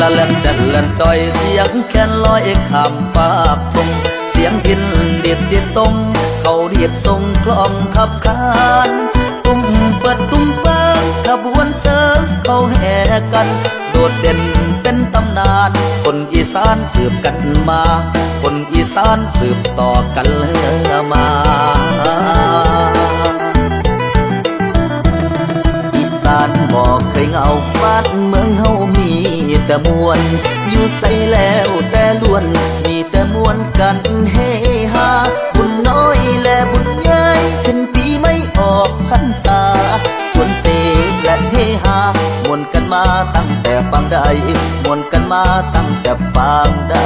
ลานจัดลานจอยเสียงแคนลอยคำปาบทงเสียงพินเด็ดเด็ดตรงเขาเรียดทรงกลองขับคานตุ้มเปิดตุ้มเปิงขบวนเสิร์ฟเขาแห่กัน โดดเด่นเป็นตำนาน คนอีสานสืบกันมา คนอีสานสืบต่อกันเลยมาอีสานบอกเคยเงา มวน อยู่ใส่แล้วแต่ล้วน มีแต่มวนกันเฮฮาบุญน้อยและบุญใหญ่ขึ้นปีไม่ออกพรรษาส่วนเสกและเฮฮามวนกันมาตั้งแต่ปางใดมวนกันมาตั้งแต่ปางใด